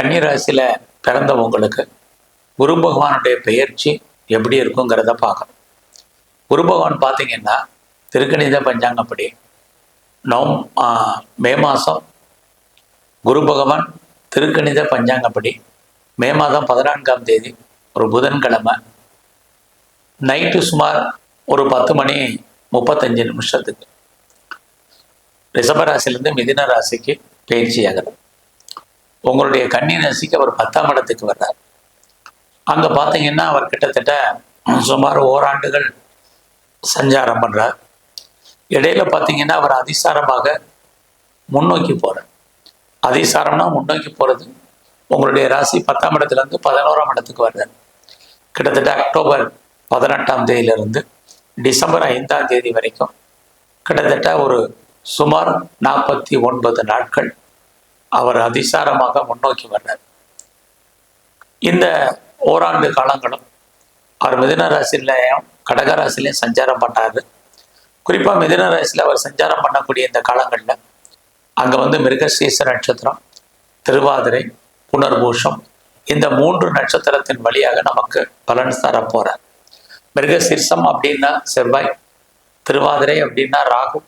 கன்னிராசியில் பிறந்தவங்களுக்கு குரு பகவானுடைய பெயர்ச்சி எப்படி இருக்குங்கிறத பார்க்கணும். குரு பகவான் பார்த்தீங்கன்னா திருக்கணித பஞ்சாங்கப்படி நவம் மே மாதம் குரு பகவான் திருக்கணித பஞ்சாங்கப்படி மே மாதம் பதினான்காம் தேதி ஒரு புதன்கிழமை நைட்டு சுமார் ஒரு பத்து மணி முப்பத்தஞ்சு நிமிஷத்துக்கு ரிஷபராசிலேருந்து மிதின ராசிக்கு பயிற்சி ஆகிறது உங்களுடைய கன்னி ராசிக்கு அவர் பத்தாம் இடத்துக்கு வர்றார். அங்கே பார்த்தீங்கன்னா அவர் கிட்டத்தட்ட சுமார் ஓராண்டுகள் சஞ்சாரம் பண்ணுறார் இடையில பார்த்தீங்கன்னா அவர் அதிசாரமாக முன்னோக்கி போகிறார் அதிசாரம்னா முன்னோக்கி போகிறது உங்களுடைய ராசி பத்தாம் இடத்துலேருந்து பதினோராம் இடத்துக்கு வர்றார். கிட்டத்தட்ட அக்டோபர் பதினெட்டாம் தேதியிலிருந்து டிசம்பர் ஐந்தாம் தேதி வரைக்கும் கிட்டத்தட்ட ஒரு சுமார் நாற்பத்தி ஒன்பது நாட்கள் அவர் அதிசாரமாக முன்னோக்கி வர்றார். இந்த ஓராண்டு காலங்களும் அவர் மிதன ராசிலையும் கடக ராசிலையும் சஞ்சாரம் பண்ணாரு. குறிப்பாக மிதன ராசியில் அவர் சஞ்சாரம் பண்ணக்கூடிய இந்த காலங்களில் அங்கே வந்து மிருகசீச நட்சத்திரம் திருவாதிரை புனர்பூஷம் இந்த மூன்று நட்சத்திரத்தின் வழியாக நமக்கு பலன் தர போகிறார் மிருகசீர்ஷம் அப்படின்னா செவ்வாய் திருவாதிரை அப்படின்னா ராகு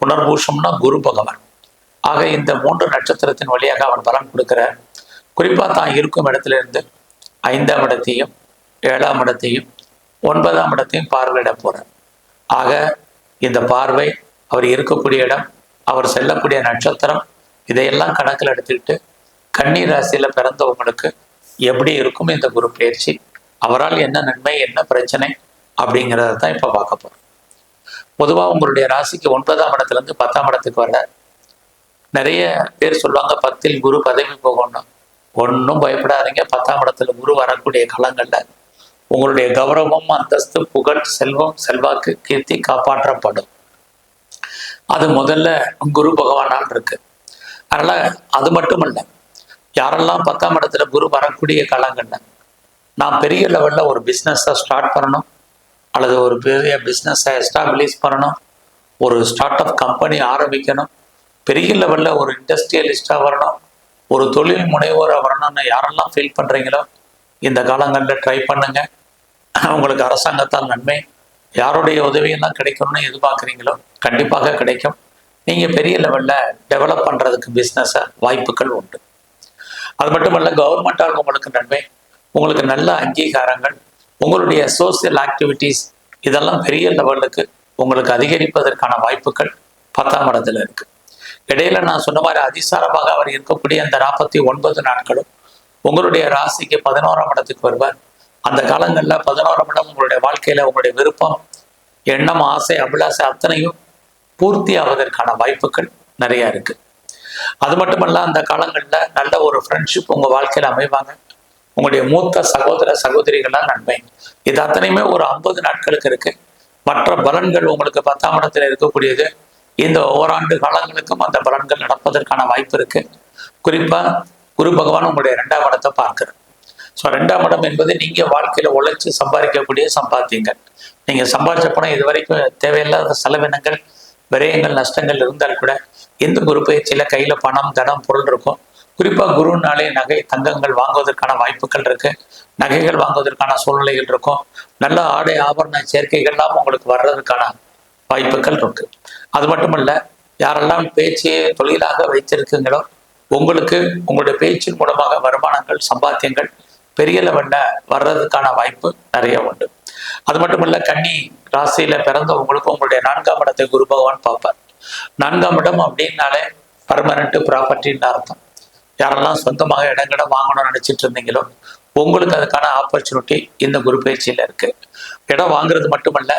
புனர்பூஷம்னா குரு பகவான். ஆக இந்த மூன்று நட்சத்திரத்தின் வழியாக அவன் பலன் கொடுக்கிறார் குறிப்பாக தான் இருக்கும் இடத்துல இருந்து ஐந்தாம் இடத்தையும் ஏழாம் இடத்தையும் ஒன்பதாம் இடத்தையும் பார்வையிட போகிறார் ஆக இந்த பார்வை அவர் இருக்கக்கூடிய இடம் அவர் செல்லக்கூடிய நட்சத்திரம் இதையெல்லாம் கணக்கில் எடுத்துக்கிட்டு கன்னி ராசியில் பிறந்தவங்களுக்கு எப்படி இருக்கும் இந்த குரு பயிற்சி அவரால் என்ன நன்மை என்ன பிரச்சனை அப்படிங்கிறத தான் இப்போ பார்க்க போறோம். பொதுவாக உங்களுடைய ராசிக்கு ஒன்பதாம் இடத்துல இருந்து பத்தாம் இடத்துக்கு வர்றார். நிறைய பேர் சொல்லுவாங்க பத்தில் குரு பதவி போகணும். ஒன்றும் பயப்படாதீங்க. பத்தாம் இடத்துல குரு வரக்கூடிய காலங்களில் உங்களுடைய கௌரவம் அந்தஸ்து புகழ் செல்வம் செல்வாக்கு கீர்த்தி காப்பாற்றப்படும். அது முதல்ல குரு பகவானால் இருக்கு. அதனால அது மட்டும் இல்லை யாரெல்லாம் பத்தாம் இடத்துல குரு வரக்கூடிய காலங்கள்ல நான் பெரிய லெவலில் ஒரு பிஸ்னஸை ஸ்டார்ட் பண்ணணும் அல்லது ஒரு பெரிய பிஸ்னஸை எஸ்டாப்ளிஷ் பண்ணணும் ஒரு ஸ்டார்ட் அப் கம்பெனி ஆரம்பிக்கணும் பெரிய லெவலில் ஒரு இண்டஸ்ட்ரியலிஸ்டாக வரணும் ஒரு தொழில் முனைவோராக வரணும்னு யாரெல்லாம் ஃபீல் பண்ணுறீங்களோ இந்த காலங்களில் ட்ரை பண்ணுங்க. உங்களுக்கு அரசாங்கத்தால் நன்மை. யாருடைய உதவியெல்லாம் கிடைக்கணும்னு எதிர்பார்க்குறீங்களோ கண்டிப்பாக கிடைக்கும். நீங்கள் பெரிய லெவலில் டெவலப் பண்ணுறதுக்கு பிஸ்னஸை வாய்ப்புகள் உண்டு. அது மட்டுமல்ல கவர்மெண்டால் உங்களுக்கு நன்மை. உங்களுக்கு நல்ல அங்கீகாரங்கள் உங்களுடைய சோசியல் ஆக்டிவிட்டீஸ் இதெல்லாம் பெரிய லெவலுக்கு உங்களுக்கு அதிகரிப்பதற்கான வாய்ப்புகள் பத்தாம் இடத்துல இருக்குது இடையில நான் சொன்ன மாதிரி அதிசாரமாக அவர் இருக்கக்கூடிய அந்த நாற்பத்தி ஒன்பது நாட்களும் உங்களுடைய ராசிக்கு பதினோராம் இடத்துக்கு வருவார். அந்த காலங்களில் பதினோராம் இடம் உங்களுடைய வாழ்க்கையில உங்களுடைய விருப்பம் எண்ணம் ஆசை அபிலாசை அத்தனையும் பூர்த்தி ஆவதற்கான வாய்ப்புகள் நிறைய இருக்கு. அது மட்டுமல்ல அந்த காலங்களில் நல்ல ஒரு ஃப்ரெண்ட்ஷிப் உங்க வாழ்க்கையில அமைவாங்க. உங்களுடைய மூத்த சகோதர சகோதரிகள்லாம் நன்மை. இது அத்தனையுமே ஒரு ஐம்பது நாட்களுக்கு இருக்கு. மற்ற பலன்கள் உங்களுக்கு பத்தாம் இடத்துல இருக்கக்கூடியது. இந்த ஓராண்டு காலங்களுக்கும் அந்த பலன்கள் நடப்பதற்கான வாய்ப்பு இருக்கு. குறிப்பா குரு பகவான் உங்களுடைய ரெண்டாம் இடத்தை பார்க்கிறார். ஸோ ரெண்டாம் இடம் என்பது நீங்க வாழ்க்கையில உழைச்சு சம்பாதிக்கக்கூடிய சம்பாத்தியங்கள். நீங்க சம்பாதிச்ச பணம் இது வரைக்கும் தேவையில்லாத செலவினங்கள் விரயங்கள் நஷ்டங்கள் இருந்தால் கூட இந்த குரு பயிற்சியில கையில பணம் தனம் பொருள் இருக்கும் குறிப்பா குருனாலே நகை தங்கங்கள் வாங்குவதற்கான வாய்ப்புகள் இருக்கு. நகைகள் வாங்குவதற்கான சூழ்நிலைகள் இருக்கும். நல்ல ஆடை ஆபரண சேர்க்கைகள்லாம் உங்களுக்கு வர்றதுக்கான வாய்ப்புகள் இருக்கு. அது மட்டுமல்ல யாரெல்லாம் பேச்சையே தொழிலாக வைத்திருக்கீங்களோ உங்களுக்கு உங்களுடைய பேச்சின் மூலமாக வருமானங்கள் சம்பாத்தியங்கள் பெரிய லெவல்ல வர்றதுக்கான வாய்ப்பு நிறைய உண்டு. அது மட்டும் இல்ல கன்னி ராசியில பிறந்தவங்களுக்கும் உங்களுடைய நான்காம் இடத்தை குரு பகவான் பார்ப்பார். நான்காம் இடம் அப்படின்னாலே பர்மனண்ட் ப்ராப்பர்ட்டின்னு அர்த்தம். யாரெல்லாம் சொந்தமாக இடங்களை வாங்கணும்னு நினைச்சிட்டு இருந்தீங்களோ உங்களுக்கு அதுக்கான ஆப்பர்ச்சுனிட்டி இந்த குரு பயிற்சியில இருக்கு. இடம் வாங்குறது மட்டுமல்ல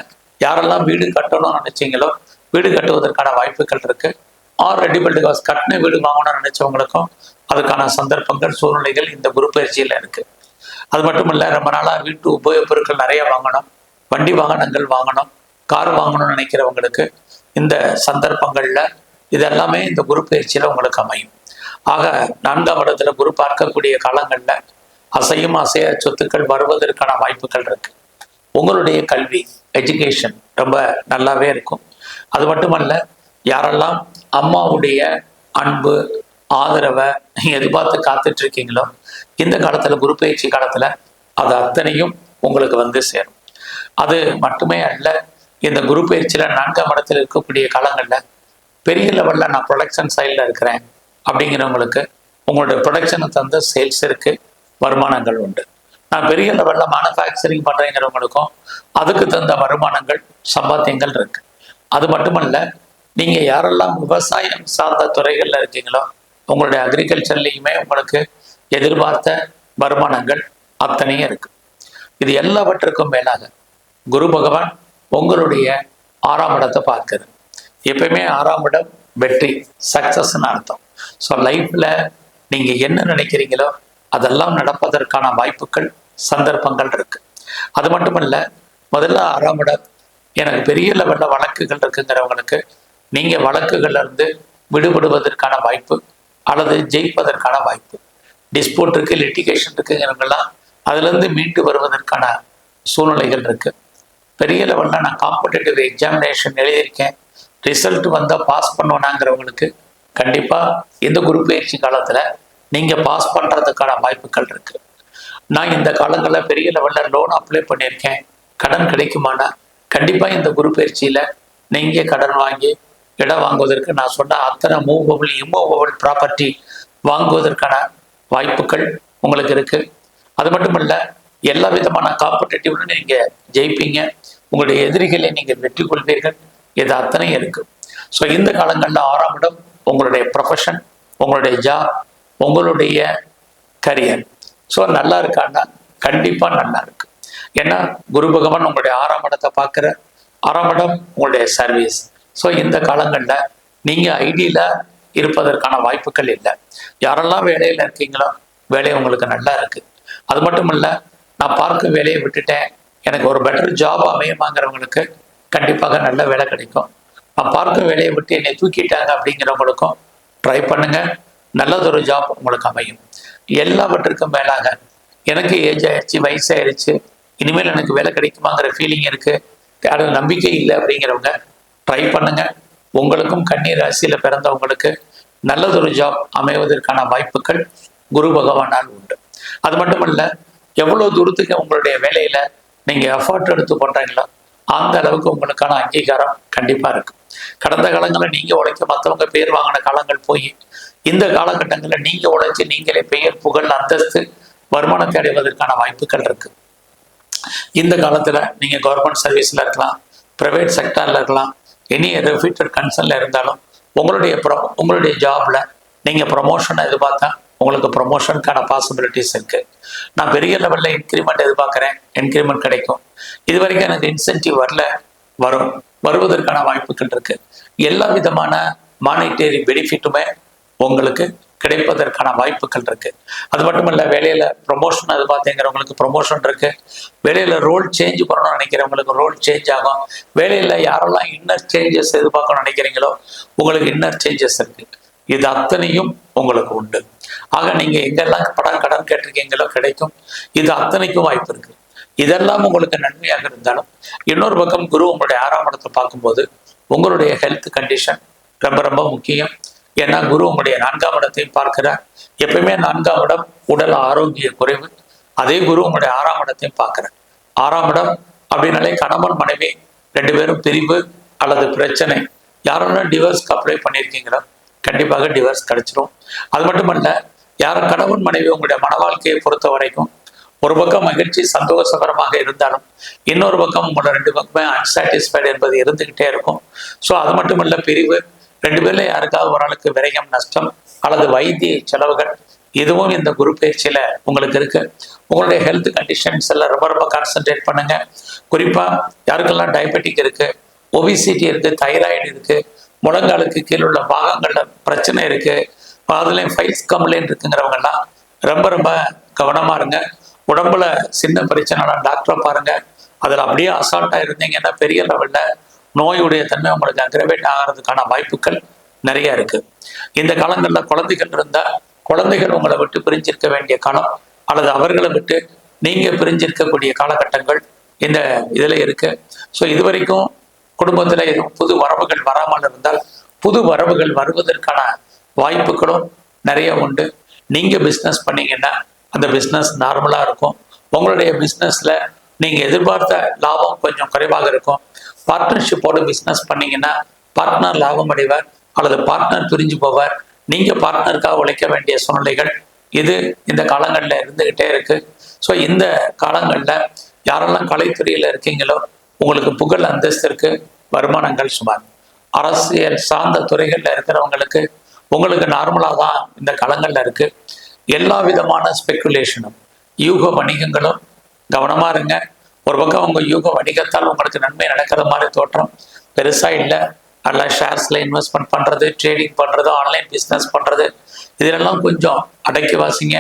யாரெல்லாம் வீடு கட்டணும்னு நினைச்சீங்களோ வீடு கட்டுவதற்கான வாய்ப்புகள் இருக்கு. ஆர் ரெடிபில்டு ஹவுஸ் கட்டின வீடு வாங்கணும்னு நினைச்சவங்களுக்கும் அதுக்கான சந்தர்ப்பங்கள் சூழ்நிலைகள் இந்த குரு பயிற்சியில இருக்கு. அது மட்டும் இல்ல ரொம்ப நாளாக வீட்டு உபயோகப் பொருட்கள் நிறைய வாங்கணும் வண்டி வாகனங்கள் வாங்கணும் கார் வாங்கணும்னு நினைக்கிறவங்களுக்கு இந்த சந்தர்ப்பங்கள்ல இதெல்லாமே இந்த குரு பயிற்சியில உங்களுக்கு அமையும். ஆக நான்காம் இடத்துல குரு பார்க்கக்கூடிய காலங்கள்ல அசையும் அசைய சொத்துக்கள் வருவதற்கான வாய்ப்புகள் இருக்கு. உங்களுடைய கல்வி எஜுகேஷன் ரொம்ப நல்லாவே இருக்கும். அது மட்டுமல்ல யாரெல்லாம் அம்மாவுடைய அன்பு ஆதரவை எதிர்பார்த்து காத்துட்டு இருக்கீங்களோ இந்த காலத்துல குரு பயிற்சி காலத்துல அது அத்தனையும் உங்களுக்கு வந்து சேரும். அது மட்டுமே அல்ல இந்த குரு பயிற்சியில நான்காம் இடத்துல இருக்கக்கூடிய காலங்கள்ல பெரிய லெவல்ல நான் ப்ரொடக்ஷன் சைடில் இருக்கிறேன் அப்படிங்கிறவங்களுக்கு உங்களுடைய ப்ரொடக்ஷனை தந்த சேல்ஸ் இருக்கு வருமானங்கள் உண்டு. நான் பெரிய லெவல்ல மேனுஃபேக்சரிங் பண்றேங்கிறவங்களுக்கும் அதுக்கு தகுந்த வருமானங்கள் சம்பாத்தியங்கள் இருக்கு. அது மட்டுமல்ல நீங்க யாரெல்லாம் விவசாயம் சார்ந்த துறைகள்ல இருக்கீங்களோ உங்களுடைய அக்ரிகல்ச்சர்லையுமே உங்களுக்கு எதிர்பார்த்த வருமானங்கள் அத்தனையும் இருக்கு. இது எல்லாவற்றுக்கும் மேலாக குரு பகவான் உங்களுடைய ஆறாம் இடத்தை பார்க்குது எப்பயுமே ஆறாம் இடம் வெற்றி சக்சஸ்ன்னு அர்த்தம். ஸோ லைஃப்ல நீங்க என்ன நினைக்கிறீங்களோ அதெல்லாம் நடப்பதற்கான வாய்ப்புகள் சந்தர்ப்பங்கள் இருக்கு. அது மட்டுமல்ல முதல்ல ஆறாம் இடம் எனக்கு பெரிய லெவலில் வழக்குகள் இருக்குங்கிறவங்களுக்கு நீங்கள் வழக்குகள்ல இருந்து விடுபடுவதற்கான வாய்ப்பு அல்லது ஜெயிப்பதற்கான வாய்ப்பு. டிஸ்போட் இருக்கு லிட்டிகேஷன் இருக்குங்கிறவங்கெல்லாம் அதுலேருந்து மீண்டு வருவதற்கான சூழ்நிலைகள் இருக்கு. பெரிய லெவலில் நான் காம்படேட்டிவ் எக்ஸாமினேஷன் எழுதியிருக்கேன். ரிசல்ட் வந்தால் பாஸ் பண்ணுவேனாங்கிறவங்களுக்கு கண்டிப்பாக இந்த குரு பயிற்சி காலத்தில் நீங்கள் பாஸ் பண்ணுறதுக்கான வாய்ப்புகள் இருக்கு. நான் இந்த காலங்களில் பெரிய லெவலில் லோன் அப்ளை பண்ணியிருக்கேன். கடன் கிடைக்குமானா? கண்டிப்பாக இந்த குரு பயிற்சியில் நீங்கள் கடன் வாங்கி இடம் வாங்குவதற்கு நான் சொன்ன அத்தனை மூவபிள் இம்மூவபிள் ப்ராப்பர்ட்டி வாங்குவதற்கான வாய்ப்புகள் உங்களுக்கு இருக்கு. அது மட்டும் இல்லை எல்லா விதமான காம்படேட்டிவ்ல நீங்க ஜெயிப்பீங்க. உங்களுடைய எதிரிகளை நீங்கள் வெற்றி கொள்வீர்கள். இது அத்தனையும் இருக்கு. ஸோ இந்த காலங்களில் ஆறாம் இடம் உங்களுடைய ப்ரொஃபஷன் உங்களுடைய ஜாப் உங்களுடைய கரியர் ஸோ நல்லா இருக்கான்னா கண்டிப்பாக நல்லா இருக்கு. ஏன்னா குரு பகவான் உங்களுடைய ஆறாம் இடத்தை பார்க்குற ஆறாம் இடம் உங்களுடைய சர்வீஸ் ஸோ இந்த காலங்களில் நீங்கள் ஐடியில் இருப்பதற்கான வாய்ப்புகள் இல்லை. யாரெல்லாம் வேலையில் இருக்கீங்களோ வேலை உங்களுக்கு நல்லா இருக்குது அது மட்டும் இல்லை நான் பார்க்க வேலையை விட்டுட்டேன். எனக்கு ஒரு பெட்டர் ஜாப் அமையுமாங்கிறவங்களுக்கு கண்டிப்பாக நல்ல வேலை கிடைக்கும். நான் பார்க்க வேலையை விட்டு என்னை தூக்கிட்டாங்க அப்படிங்கிறவங்களுக்கும் ட்ரை பண்ணுங்கள் நல்லதொரு ஜாப் உங்களுக்கு அமையும். எல்லாவற்றுக்கும் மேலாக எனக்கு ஏஜ் ஆயிடுச்சு வயசாயிருச்சு இனிமேல் எனக்கு வேலை கிடைக்குமாங்கிற ஃபீலிங் இருக்கு. யாரும் நம்பிக்கை இல்லை அப்படிங்கிறவங்க ட்ரை பண்ணுங்க. உங்களுக்கும் கண்ணீர் ராசியில் பிறந்தவங்களுக்கு நல்லதொரு ஜாப் அமைவதற்கான வாய்ப்புகள் குரு பகவானால் உண்டு. அது மட்டும் இல்ல எவ்வளவு தூரத்துக்கு உங்களுடைய வேலையில நீங்க எஃபர்ட் எடுத்து பண்ணுறீங்களோ அந்த அளவுக்கு உங்களுக்கான அங்கீகாரம் கண்டிப்பா இருக்கும். கடந்த காலங்களில் நீங்க உழைக்க மற்றவங்க பேர் வாங்கின காலங்கள் போய் இந்த காலகட்டங்களில் நீங்க உழைச்சி நீங்களே பெயர் புகழ் அந்தஸ்து வருமானத்தை அடைவதற்கான வாய்ப்புகள் இருக்கு. இந்த காலத்துல நீங்க கவர்மெண்ட் சர்வீஸ்ல இருக்கலாம் பிரைவேட் செக்டர்ல இருக்கலாம் எனி ரெஃபியூட்டட் கன்சர்ன்ல இருந்தாலும் உங்களுடைய ப்ரொ உங்களுடைய ஜாப்ல நீங்க ப்ரொமோஷனை எதிர்பார்த்தா உங்களுக்கு ப்ரொமோஷனுக்கான பாசிபிலிட்டிஸ் இருக்கு. நான் பெரிய லெவல்ல இன்க்ரிமெண்ட் எதிர்பார்க்குறேன் இன்க்ரிமெண்ட் கிடைக்கும். இது வரைக்கும் எனக்கு இன்சென்டிவ் வரல வரும். வருவதற்கான வாய்ப்புகள் இருக்கு. எல்லா விதமான மானிட்டரி பெனிஃபிட்டுமே உங்களுக்கு கிடைப்பதற்கான வாய்ப்புகள் இருக்கு. அது மட்டும் இல்ல வேலையில ப்ரொமோஷன் அது பார்த்தீங்கிறவங்களுக்கு ப்ரொமோஷன் இருக்கு. வேலையில ரோல் சேஞ்ச் பண்ணணும்னு நினைக்கிறவங்களுக்கு ரோல் சேஞ்ச் ஆகும். வேலையில யாரெல்லாம் இன்னர் சேஞ்சஸ் எதிர்பார்க்கணும்னு நினைக்கிறீங்களோ உங்களுக்கு இன்னர் சேஞ்சஸ் இருக்கு. இது அத்தனையும் உங்களுக்கு உண்டு. ஆக நீங்க எங்கெல்லாம் படம் கடன் கேட்டிருக்கீங்களோ கிடைக்கும். இது அத்தனைக்கும் வாய்ப்பு இருக்கு. இதெல்லாம் உங்களுக்கு நன்மையாக இருந்தாலும் இன்னொரு பக்கம் குரு உங்களுடைய ஆறாம் இடத்தை பார்க்கும்போது உங்களுடைய ஹெல்த் கண்டிஷன் ரொம்ப ரொம்ப முக்கியம். ஏன்னா குரு உங்களுடைய நான்காம் இடத்தையும் பார்க்கிறார். எப்பயுமே நான்காம் இடம் உடல் ஆரோக்கிய குறைவு. அதே குரு உங்களுடைய ஆறாம் இடத்தையும் பார்க்கிறார். ஆறாம் இடம் அப்படின்னாலே கணவன் மனைவி ரெண்டு பேரும் பிரிவு அல்லது பிரச்சனை. யாரெல்லாம் டிவர்ஸ்க்கு அப்ளை பண்ணியிருக்கீங்களோ? கண்டிப்பாக டிவோர்ஸ் கிடைச்சிரும். அது மட்டுமல்ல யார் கணவன் மனைவி உங்களுடைய மன வாழ்க்கையை பொறுத்த வரைக்கும் ஒரு பக்கம் மகிழ்ச்சி சந்தோஷகரமாக இருந்தாலும் இன்னொரு பக்கம் உங்களோட ரெண்டு பக்கமே அன்சாட்டிஸ்ஃபைடு என்பது இருந்துகிட்டே இருக்கும். ஸோ அது மட்டும் பிரிவு ரெண்டு பேர்ல யாருக்காவது ஒரு ஆளுக்கு விரயம் நஷ்டம் அல்லது வைத்திய செலவுகள் இதுவும் இந்த குரு பயிற்சியில உங்களுக்கு இருக்கு. உங்களுடைய ஹெல்த் கண்டிஷன்ஸ் எல்லாம் ரொம்ப ரொம்ப கான்சென்ட்ரேட் பண்ணுங்க. குறிப்பா யாருக்கெல்லாம் டயபெட்டிக் இருக்கு ஒபிசிட்டி இருக்கு தைராய்டு இருக்கு முழங்காலுக்கு கீழே உள்ள பாகங்கள்ல பிரச்சனை இருக்கு அதுலேயும் ஃபைல்ஸ் கம்ப்ளைண்ட் இருக்குங்கிறவங்கெல்லாம் ரொம்ப ரொம்ப கவனமா இருங்க. உடம்புல சின்ன பிரச்சனைலாம் டாக்டரை பாருங்க. அதில் அப்படியே அசால்ட்டாக இருந்தீங்கன்னா பெரிய லெவலில் நோயுடைய தன்மை உங்களுக்கு அக்ரவேட் ஆகிறதுக்கான வாய்ப்புகள் நிறைய இருக்கு. இந்த காலங்களில் குழந்தைகள் இருந்தால் குழந்தைகள் உங்களை விட்டு பிரிஞ்சிருக்க வேண்டிய காலம் அல்லது அவர்களை விட்டு நீங்க பிரிஞ்சிருக்கக்கூடிய காலகட்டங்கள் இந்த இதுல இருக்கு. ஸோ இது வரைக்கும் குடும்பத்தில் எதுவும் புது வரவுகள் வராமல் இருந்தால் புது வரவுகள் வருவதற்கான வாய்ப்புகளும் நிறைய உண்டு. நீங்கள் பிஸ்னஸ் பண்ணீங்கன்னா அந்த பிஸ்னஸ் நார்மலாக இருக்கும். உங்களுடைய பிஸ்னஸில் நீங்கள் எதிர்பார்த்த லாபம் கொஞ்சம் குறைவாக இருக்கும். பார்ட்னர்ஷிப்போடு பிஸ்னஸ் பண்ணீங்கன்னா பார்ட்னர் லாபம் அடைவர் அல்லது பார்ட்னர் பிரிஞ்சு போவார். நீங்கள் பார்ட்னருக்காக உழைக்க வேண்டிய சூழ்நிலைகள் இது இந்த காலங்களில் இருந்துகிட்டே இருக்கு. ஸோ இந்த காலங்களில் யாரெல்லாம் கலைத்துறையில் இருக்கீங்களோ உங்களுக்கு புகழ் அந்தஸ்து வருமானங்கள் சுமார். அரசியல் சார்ந்த துறைகளில் இருக்கிறவங்களுக்கு உங்களுக்கு நார்மலாக தான் இந்த காலங்களில் இருக்குது எல்லா விதமான ஸ்பெக்குலேஷனும் யூக வணிகங்களும் கவனமாக இருங்க. ஒரு பக்கம் உங்கள் யூக வணிகத்தால் உங்களுக்கு நன்மை நடக்கிற மாதிரி தோற்றம். பெருசாக இல்லை. நல்லா ஷேர்ஸில் இன்வெஸ்ட்மெண்ட் பண்ணுறது ட்ரேடிங் பண்ணுறது ஆன்லைன் பிஸ்னஸ் பண்ணுறது இதிலெல்லாம் கொஞ்சம் அடக்கி வாசிங்க.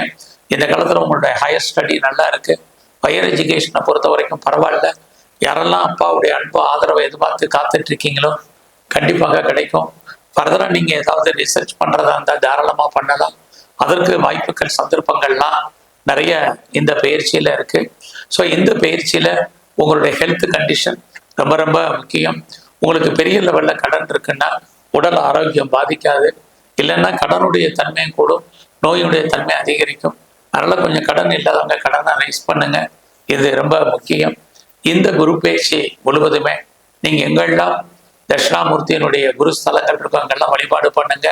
இந்த காலத்தில் உங்களுடைய ஹையர் ஸ்டடி நல்லா இருக்குது ஹையர் எஜுகேஷனை பொறுத்த வரைக்கும் பரவாயில்ல. யாரெல்லாம் அப்பாவுடைய அன்பு ஆதரவை எதிர்பார்த்து காத்துட்டு இருக்கீங்களோ கண்டிப்பாக கிடைக்கும். ஃபர்தராக நீங்கள் ஏதாவது ரிசர்ச் பண்ணுறதா இருந்தால் தாராளமாக பண்ணலாம். அதற்கு வாய்ப்புகள் சந்தர்ப்பங்கள்லாம் நிறைய இந்த பயிற்சியில் இருக்குது ஸோ இந்த பயிற்சியில் உங்களுடைய ஹெல்த் கண்டிஷன் ரொம்ப ரொம்ப முக்கியம். உங்களுக்கு பெரிய லெவலில் கடன் இருக்குன்னா உடல் ஆரோக்கியம் பாதிக்காது. இல்லைன்னா கடனுடைய தன்மையும் கூடும் நோயுடைய தன்மை அதிகரிக்கும். அதனால் கொஞ்சம் கடன் இல்லாதவங்க கடனை ரைஸ் பண்ணுங்க. இது ரொம்ப முக்கியம். இந்த குரு பயிற்சி முழுவதுமே நீங்கள் எங்கெல்லாம் தட்சிணாமூர்த்தியினுடைய குரு ஸ்தலங்கள் இருக்கும் அங்கெல்லாம் வழிபாடு பண்ணுங்க.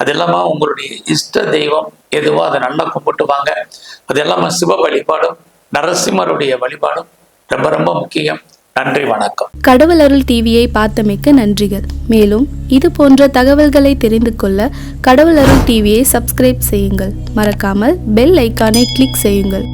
அது இல்லாமல் உங்களுடைய இஷ்ட தெய்வம் எதுவோ அதை நல்லா கும்பிட்டு வாங்க அது இல்லாமல் சிவ வழிபாடும் நரசிம்மருடைய வழிபாடும் ரொம்ப ரொம்ப முக்கியம். நன்றி வணக்கம். கடவுள் அருள் டிவியை பார்த்தமைக்க நன்றிகள். மேலும் இது போன்ற தகவல்களை தெரிந்து கொள்ள கடவுள் அருள் டிவியை சப்ஸ்கிரைப் செய்யுங்கள். மறக்காமல் பெல் ஐக்கானை கிளிக் செய்யுங்கள்.